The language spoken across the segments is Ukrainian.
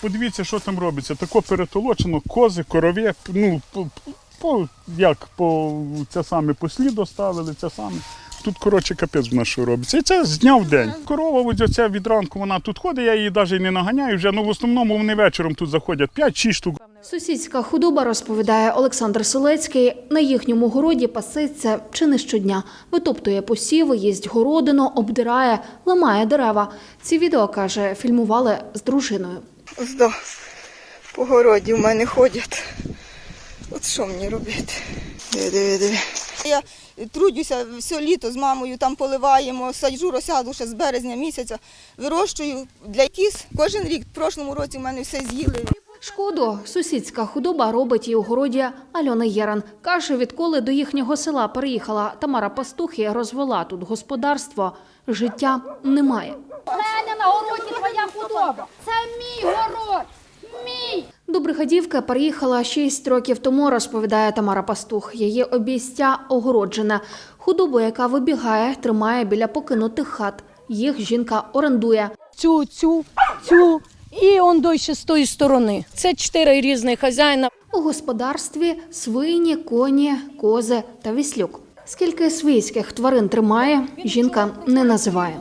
Подивіться, що там робиться. Тако перетолочено, кози, корові, ну, по, по, як по це саме послід оставили, це саме. Тут, коротше, капець в нас що робиться. І це з дня в день. Корова, ось оця від ранку вона тут ходить, я її навіть не наганяю вже. Ну, в основному вони вечором тут заходять 5-6 штук. Сусідська худоба, розповідає Олександр Селецький, на їхньому городі паситься чи не щодня. Витоптує посіви, їсть городину, обдирає, ламає дерева. Ці відео, каже, фільмували з дружиною. До по городі в мене ходять. От що мені робити? Диви, диви, диви. Я трудюся все літо з мамою, там поливаємо, саджу розсаду ще з березня місяця, вирощую для кіз. Кожен рік, в прошлому році в мене все з'їли. Шкоду сусідська худоба робить і у городі Альона Єран. Каже, відколи до їхнього села переїхала Тамара Пастух і розвела тут господарство, життя немає. У мене на городі твоя. Це мій город. Мій. До бригадівки переїхала 6 років тому, розповідає Тамара Пастух. Її обійстя огороджене. Худобу, яка вибігає, тримає біля покинутих хат. Їх жінка орендує. цю, цю, цю і он до ще з тої сторони. Це чотири різні хазяїна. У господарстві свині, коні, кози та віслюк. Скільки свійських тварин тримає, жінка не називає.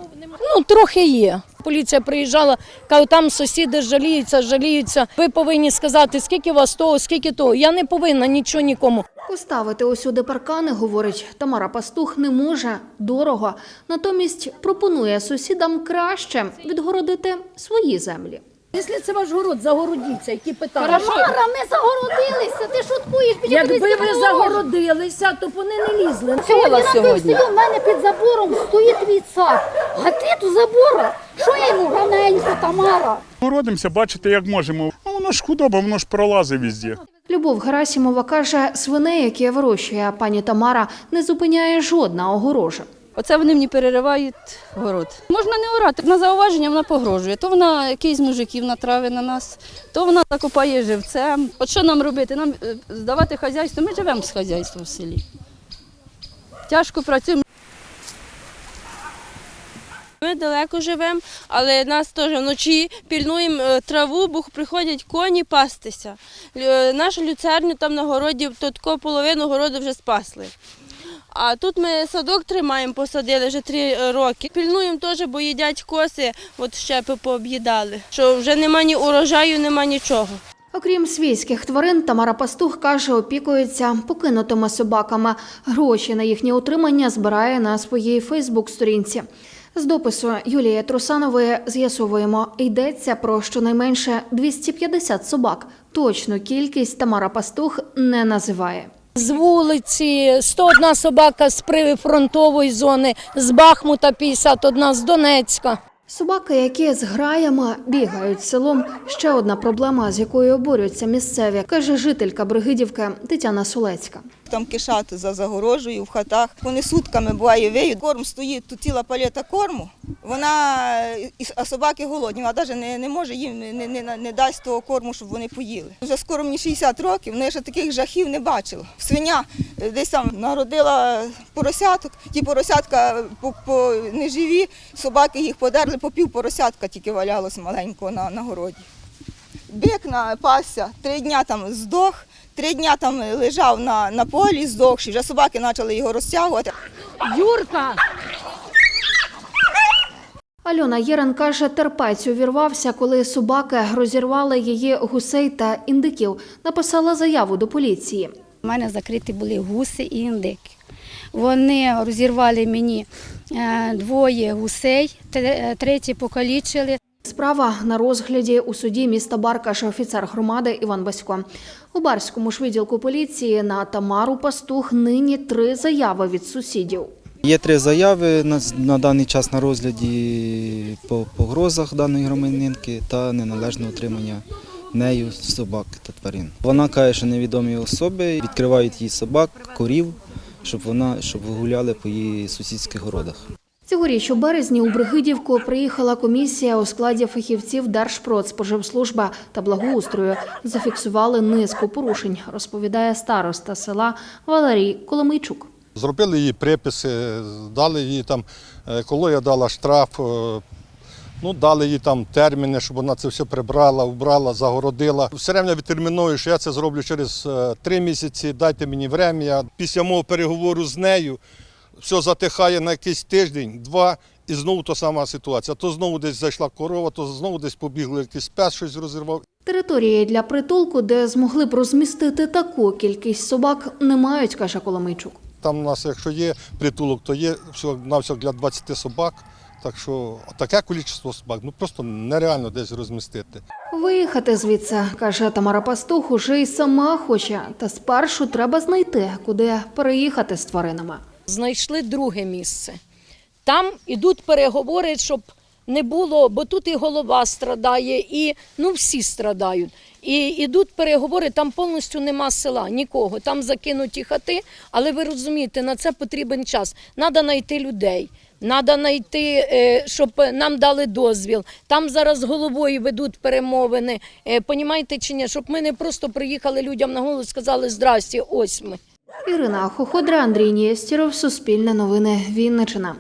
Ну, трохи є. Поліція приїжджала, каже, там сусіди жаліються, жаліються. Ви повинні сказати, скільки вас того, скільки того. Я не повинна нічого нікому. Поставити усюди паркани, говорить Тамара Пастух, не може дорого. Натомість пропонує сусідам краще відгородити свої землі. Якщо це ваш город, загородіться, які питання. Тамара, ми загородилися. Ти шуткуєш? Біля Якби ви загородилися, то б вони не лізли. Сьогодні на півселі в мене під забором стоїть твій сад. А ти тут забора. Що я йому раненько, Тамара? Городимося, бачите, як можемо. А воно ж худоба, воно ж пролазить везде. Любов Герасімова каже, свиней, які вирощує пані Тамара, не зупиняє жодна огорожа. Оце вони мені переривають город. Можна не орати. На зауваження вона погрожує. То вона якийсь мужиків натравить на нас, то вона закопає живцем. От що нам робити? Нам е, здавати хазяйство. Ми живемо з хазяйством в селі. Тяжко працюємо. Ми далеко живемо, але нас теж вночі пільнуємо е, траву, бо приходять коні пастися. Е, Нашу люцерню там на городі, таку половину городу вже спасли. А тут ми садок тримаємо, посадили вже три е, роки. Пільнуємо теж, бо їдять коси, от щепи пооб'їдали. Що вже нема ні урожаю, нема нічого. Окрім свійських тварин, Тамара Пастух каже, опікується покинутими собаками. Гроші на їхнє утримання збирає на своїй Фейсбук-сторінці. З допису Юлії Трусанової з'ясовуємо, йдеться про щонайменше 250 собак. Точну кількість Тамара Пастух не називає. З вулиці 101 собака з прифронтової зони, з Бахмута 51, з Донецька. Собаки, які з граями бігають селом, ще одна проблема, з якою борються місцеві, каже жителька Бригидівки Тетяна Сулецька. Там кишат за загорожею в хатах. Вони сутками буває виють. Корм стоїть, тут ціла палета корму. Вона, а собаки голодні, вона навіть не, не може їм не, не, не, дасть того корму, щоб вони поїли. Вже скоро мені 60 років, але я ще таких жахів не бачила. Свиня е, десь там народила поросяток, ті поросятка по, по неживі, собаки їх подерли, по пів поросятка тільки валялось маленького на, на городі. Бик напався, три дня там здох, три дня там лежав на, на полі здохший, вже собаки почали його розтягувати. Юрка! Альона Єрен каже, терпець увірвався, коли собаки розірвали її гусей та індиків. Написала заяву до поліції. У мене закриті були гуси і індики. Вони розірвали мені е, двоє гусей, тре- третє покалічили. Справа на розгляді у суді міста Баркаш офіцер громади Іван Басько. У Барському ж відділку поліції на Тамару Пастух нині три заяви від сусідів. Є три заяви на, на даний час на розгляді по погрозах даної громадянинки та неналежне утримання нею собак та тварин. Вона каже, що невідомі особи відкривають їй собак, корів, щоб вона щоб гуляли по її сусідських городах. Цьогоріч у березні у Бригидівку приїхала комісія у складі фахівців Держпродспоживслужби та благоустрою. Зафіксували низку порушень, розповідає староста села Валерій Коломийчук. Зробили їй приписи, дали їй там, екологія дала штраф, е, Ну, дали їй там терміни, щоб вона це все прибрала, вбрала, загородила. Все рівно відтерміную, що я це зроблю через е, три місяці, дайте мені врем'я. Після мого переговору з нею все затихає на якийсь тиждень, два, і знову та сама ситуація. То знову десь зайшла корова, то знову десь побігли якийсь пес, щось розірвав. Території для притулку, де змогли б розмістити таку кількість собак, не мають, каже Коломийчук. Там у нас, якщо є притулок, то є всього на всього для 20 собак. Так що таке кількість собак ну просто нереально десь розмістити. Виїхати звідси, каже Тамара Пастух, уже й сама хоче. Та спершу треба знайти, куди переїхати з тваринами. Знайшли друге місце. Там ідуть переговори, щоб не було, бо тут і голова страдає, і ну всі страдають. І йдуть переговори, там повністю нема села, нікого. Там закинуті хати, але ви розумієте, на це потрібен час. Треба знайти людей. Треба знайти, е, щоб нам дали дозвіл. Там зараз головою ведуть перемовини. Е, Понімаєте чи ні? Щоб ми не просто приїхали людям на голову і сказали Здрасті, ось ми. Ірина Хоходра, Андрій Нєстіров, Суспільне новини, Вінниччина.